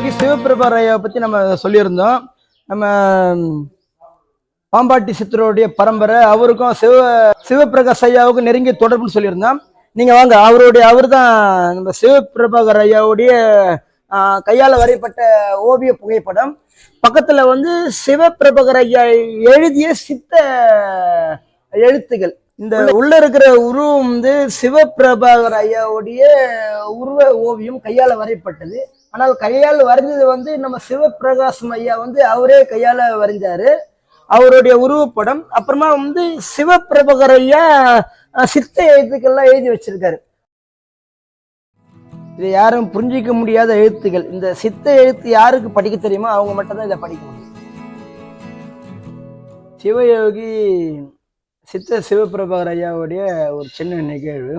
சிவயோகி சிவபிரபார் ஐயாவை பற்றி நம்ம சொல்லியிருந்தோம். நம்ம பாம்பாட்டி சித்தருடைய பரம்பரை அவருக்கும் சிவ சிவபிரகாஷ் ஐயாவுக்கும் நெருங்கிய தொடர்புன்னு சொல்லியிருந்தோம். நீங்கள் வாங்க அவருடைய அவர் தான் நம்ம சிவபிரபாகர் ஐயாவுடைய கையால் வரையப்பட்ட ஓவிய புகைப்படம். பக்கத்தில் வந்து சிவபிரபகர் ஐயா எழுதிய சித்த எழுத்துகள். இந்த உள்ள இருக்கிற உருவம் வந்து சிவபிரபாகர் ஐயாவுடைய உருவ ஓவியம் கையால வரையப்பட்டது. ஆனால் கையால் வரைஞ்சது வந்து நம்ம சிவபிரகாசம் ஐயா வந்து அவரே கையால வரைஞ்சாரு. அவருடைய உருவப்படம் அப்புறமா வந்து சிவபிரபகர் ஐயா சித்த எழுத்துக்கள்லாம் எழுதி வச்சிருக்காரு. இது யாரும் புரிஞ்சிக்க முடியாத எழுத்துக்கள். இந்த சித்த எழுத்து யாருக்கு படிக்க தெரியுமோ அவங்க மட்டும்தான் இதை படிக்க முடியும். சிவயோகி சித்த சிவபிரபாகர் ஐயாவுடைய ஒரு சின்ன நிகழ்வு.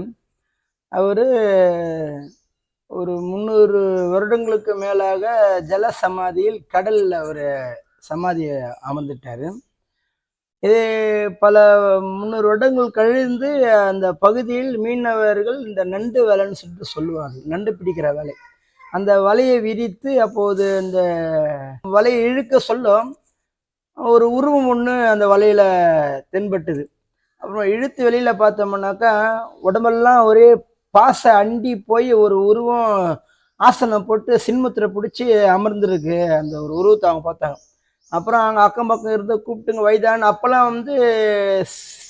அவர் ஒரு முந்நூறு வருடங்களுக்கு மேலாக ஜல சமாதியில் கடலில் அவர் சமாதியை அமர்ந்துட்டார். இது பல முந்நூறு வருடங்கள் கழிந்து அந்த பகுதியில் மீனவர்கள் இந்த நண்டு வேலைன்னு சொல்லிட்டு சொல்லுவாங்க. நண்டு பிடிக்கிற வேலை. அந்த வலையை விரித்து அப்போது அந்த வலையை இழுக்க சொல்லும் ஒரு உருவம் ஒன்று அந்த வலையில் தென்பட்டுது. அப்புறம் இழுத்து வெளியில் பார்த்தோம்னாக்கா உடம்பெல்லாம் ஒரே பாசை அண்டி போய் ஒரு உருவம் ஆசனம் போட்டு சின்மத்தில் பிடிச்சி அமர்ந்திருக்கு. அந்த ஒரு உருவத்தை அவங்க பார்த்தாங்க. அப்புறம் அங்கே அக்கம் பக்கம் இருந்து கூப்பிட்டுங்க வைத்தியான்னு அப்போல்லாம் வந்து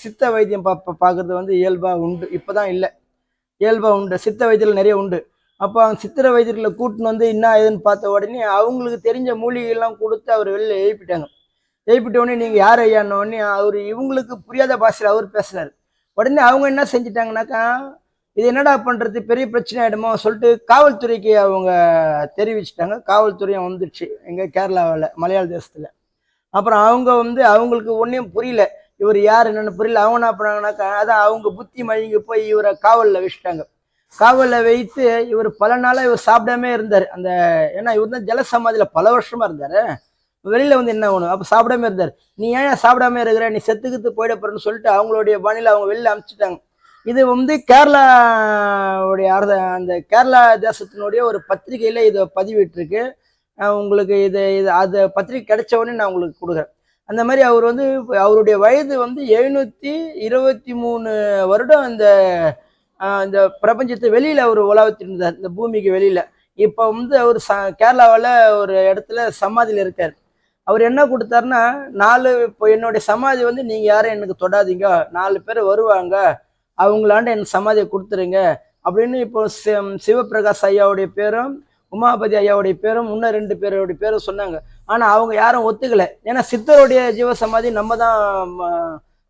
சித்த வைத்தியம் பா பார்க்குறது வந்து இயல்பாக உண்டு. இப்போ தான் இல்லை. இயல்பாக உண்டு. சித்த வைத்தியில் நிறைய உண்டு. அப்போ அவங்க சித்திர வைத்தியர்களை கூட்டின்னு வந்து என்ன ஏதுன்னு பார்த்த உடனே அவங்களுக்கு தெரிஞ்ச மூலிகைலாம் கொடுத்து அவர் வெளியில் எழுப்பிட்டாங்க. எழுப்பிட்ட உடனே நீங்கள் யார் ஐயான்ன உடனே அவர் இவங்களுக்கு புரியாத பாஷையில் அவர் பேசுகிறார் உடனே அவங்க என்ன செஞ்சிட்டாங்கனாக்கா இது என்னடா பண்ணுறது பெரிய பிரச்சனை ஆகிடுமோ சொல்லிட்டு காவல்துறைக்கு அவங்க தெரிவிச்சிட்டாங்க. காவல்துறையும் வந்துடுச்சு. எங்கள் கேரளாவில் மலையாள தேசத்தில். அப்புறம் அவங்க வந்து அவங்களுக்கு ஒன்றும் புரியல. இவர் யார் என்னென்னு புரியல. அவங்க என்ன பண்ணாங்கன்னாக்கா அதான் அவங்க புத்தி மழுங்கி போய் இவரை காவலில் வச்சுட்டாங்க. காவலில் வைத்து இவர் பல நாளாக இவர் சாப்பிடாமே இருந்தார். அந்த ஏன்னா இவர் தான் ஜலசமாதியில் பல வருஷமாக இருந்தார். வெளியில் வந்து என்ன ஒன்று அப்போ சாப்பிடாம இருந்தார். நீ ஏன் சாப்பிடாம இருக்கிற? நீ செத்துக்கிட்டு போயிட போறன்னு சொல்லிட்டு அவங்களுடைய பணியில் அவங்க வெளியில் அமுச்சிட்டாங்க இது வந்து கேரளாவுடைய அரச அந்த கேரளா தேசத்தினுடைய ஒரு பத்திரிகையில் இதை பதிவிட்டிருக்கு. உங்களுக்கு இது இது அது பத்திரிகை கிடைச்ச உடனே நான் உங்களுக்கு கொடுக்குறேன். அந்த மாதிரி அவர் வந்து அவருடைய வயது வந்து எழுநூற்றி இருபத்தி மூணு வருடம் அந்த இந்த பிரபஞ்சத்தை வெளியில் அவர் உலாவத்திட்டு இருந்தார். இந்த பூமிக்கு வெளியில். இப்போ வந்து அவர் ச கேரளாவில் ஒரு இடத்துல சமாதியில் இருக்கார். அவர் என்ன கொடுத்தாருன்னா நாலு இப்போ என்னுடைய சமாதி வந்து நீங்கள் யாரும் எனக்கு தொடாதீங்க. நாலு பேர் வருவாங்க. அவங்களாண்ட என் சமாதியை கொடுத்துருங்க. அப்படின்னு இப்போ சிவபிரகாஷ் ஐயாவுடைய பேரும் உமாபதி ஐயாவுடைய பேரும் இன்னும் ரெண்டு பேருடைய பேரும் சொன்னாங்க. ஆனால் அவங்க யாரும் ஒத்துக்கலை. ஏன்னா சித்தருடைய ஜீவ சமாதி நம்ம தான் ம,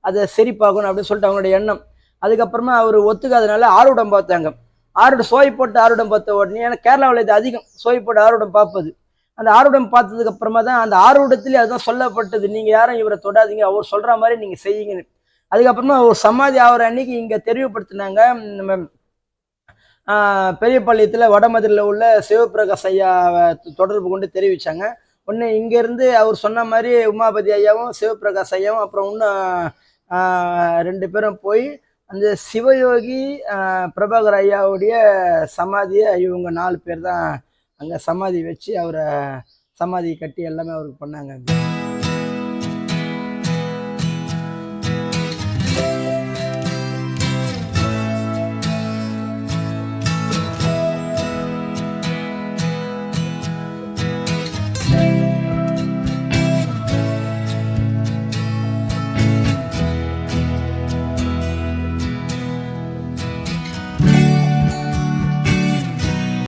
அதை சரி பார்க்கணும் அப்படின்னு சொல்லிட்டு அவங்களுடைய எண்ணம். அதுக்கப்புறமா அவர் ஒத்துக்காதனால ஆறுடம் பார்த்தாங்க. ஆறுடம் சோய் போட்டு ஆறுடம் பார்த்த உடனே ஏன்னா கேரளாவில் இது அதிகம். சோய் போட்டு ஆறுடம் பார்ப்பது. அந்த ஆறுடம் பார்த்ததுக்கு அப்புறமா தான் அந்த ஆறுடத்திலே அதுதான் சொல்லப்பட்டது. நீங்கள் யாரும் இவரை தொடாதீங்க. அவர் சொல்கிற மாதிரி நீங்கள் செய்யுங்கன்னு. அதுக்கப்புறமா ஒரு சமாதி ஆகிற அன்னைக்கு இங்கே தெரிவுபடுத்தினாங்க நம்ம பெரியபாளையத்தில் வடமதுரையில் உள்ள சிவபிரகாஷ் ஐயாவை தொடர்பு கொண்டு தெரிவித்தாங்க ஒன்று இங்கேருந்து அவர் சொன்ன மாதிரி உமாபதி ஐயாவும் சிவபிரகாஷ் ஐயாவும் அப்புறம் இன்னும் ரெண்டு பேரும் போய் அந்த சிவயோகி பிரபாகர் ஐயாவுடைய சமாதியை இவங்க நாலு பேர் தான் அங்கே சமாதி வச்சு அவரை சமாதி கட்டி எல்லாமே அவருக்கு பண்ணாங்க.